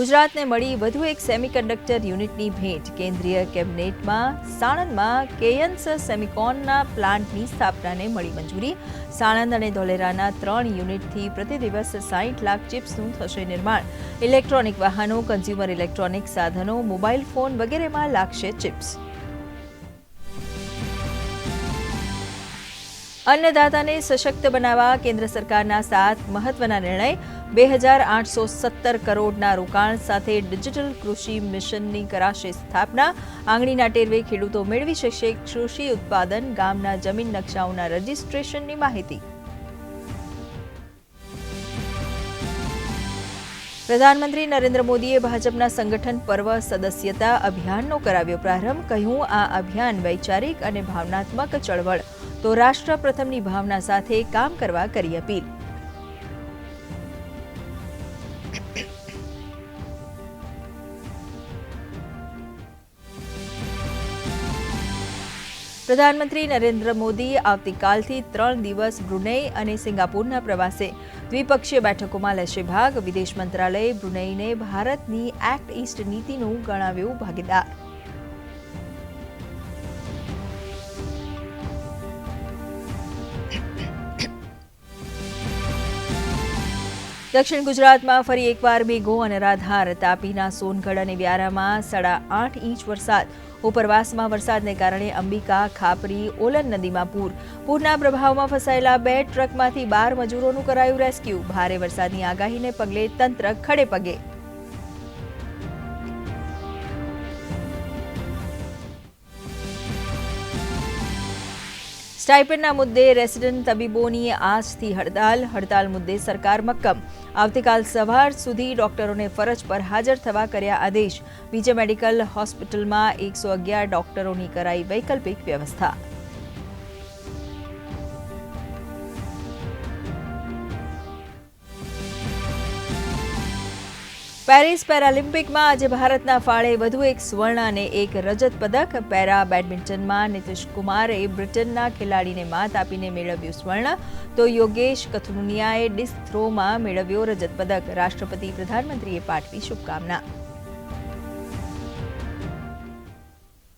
ગુજરાતને મળી વધુ એક સેમિકન્ડક્ટર યુનિટની ભેટ. કેન્દ્રીય કેબિનેટમાં, સાણંદમાં કેયન્સ સેમિકોનના પ્લાન્ટની સ્થાપનાને મળી મંજૂરી. સાણંદ અને ધોલેરાના ત્રણ યુનિટથી પ્રતિ દિવસ સાઠ લાખ ચિપ્સનું થશે નિર્માણ. ઇલેક્ટ્રોનિક વાહનો, કન્ઝ્યુમર ઇલેક્ટ્રોનિક સાધનો, મોબાઈલ ફોન વગેરેમાં લાગશે ચિપ્સ. અન્નદાતાને સશક્ત બનાવવા કેન્દ્ર સરકારના સાત મહત્વના નિર્ણય. બે હજાર આઠસો સત્તર કરોડના રોકાણ સાથે ડિજિટલ કૃષિ મિશનની કરાશે સ્થાપના. આંગળીના ટેરવે ખેડૂતો મેળવી શકશે કૃષિ ઉત્પાદન, ગામના જમીન નકશાઓના રજિસ્ટ્રેશનની માહિતી. પ્રધાનમંત્રી નરેન્દ્ર મોદીએ ભાજપના સંગઠન પર્વ સદસ્યતા અભિયાનનો કરાવ્યો પ્રારંભ. કહ્યું, આ અભિયાન વૈચારિક અને ભાવનાત્મક ચળવળ. તો રાષ્ટ્ર પ્રથમની ભાવના સાથે કામ કરવા કરી અપીલ. પ્રધાનમંત્રી નરેન્દ્ર મોદી આવતીકાલથી ત્રણ દિવસ બ્રુનેઈ અને સિંગાપુરના પ્રવાસે દ્વિપક્ષીય બેઠકોમાં લેશે ભાગ. વિદેશ મંત્રાલયે બ્રુનેઈને ભારતની એક્ટ ઇસ્ટ નીતિનું ગણાવ્યું ભાગીદાર. દક્ષિણ ગુજરાતમાં ફરી એકવાર મેઘો અને રાધાર તાપીના સોનગઢ અને વ્યારામાં સાડા આઠ ઇંચ વરસાદ. ઉપરવાસમાં વરસાદને કારણે અંબિકા, ખાપરી, ઓલન નદીમાં પૂર. પૂરના પ્રભાવમાં ફસાયેલા બે ટ્રકમાંથી બાર મજૂરોનું કરાયું રેસ્ક્યુ. ભારે વરસાદની આગાહીને પગલે તંત્ર ખડે પગે. સ્ટાઇપેન્ડના મુદ્દે રેસિડન્ટ તબીબોની આજથી હડતાલ. હડતાલ મુદ્દે સરકાર મક્કમ. આવતીકાલ સવાર સુધી ડોક્ટરોને ફરજ પર હાજર થવા કર્યા આદેશ. વિજય મેડિકલ હોસ્પિટલમાં એકસો અગિયાર ડોક્ટરોની કરાઈ વૈકલ્પિક વ્યવસ્થા. પેરિસ પેરાલિમ્પિકમાં આજે ભારતના ફાળે વધુ એક સ્વર્ણ અને એક રજત પદક. પેરા બેડમિન્ટનમાં નીતિશ કુમારે બ્રિટનના ખેલાડીને માત આપીને મેળવ્યું સ્વર્ણ. તો યોગેશ કથુનિયાએ ડિસ્ક થ્રોમાં મેળવ્યો રજત પદક. રાષ્ટ્રપતિ, પ્રધાનમંત્રીએ પાઠવી શુભકામના.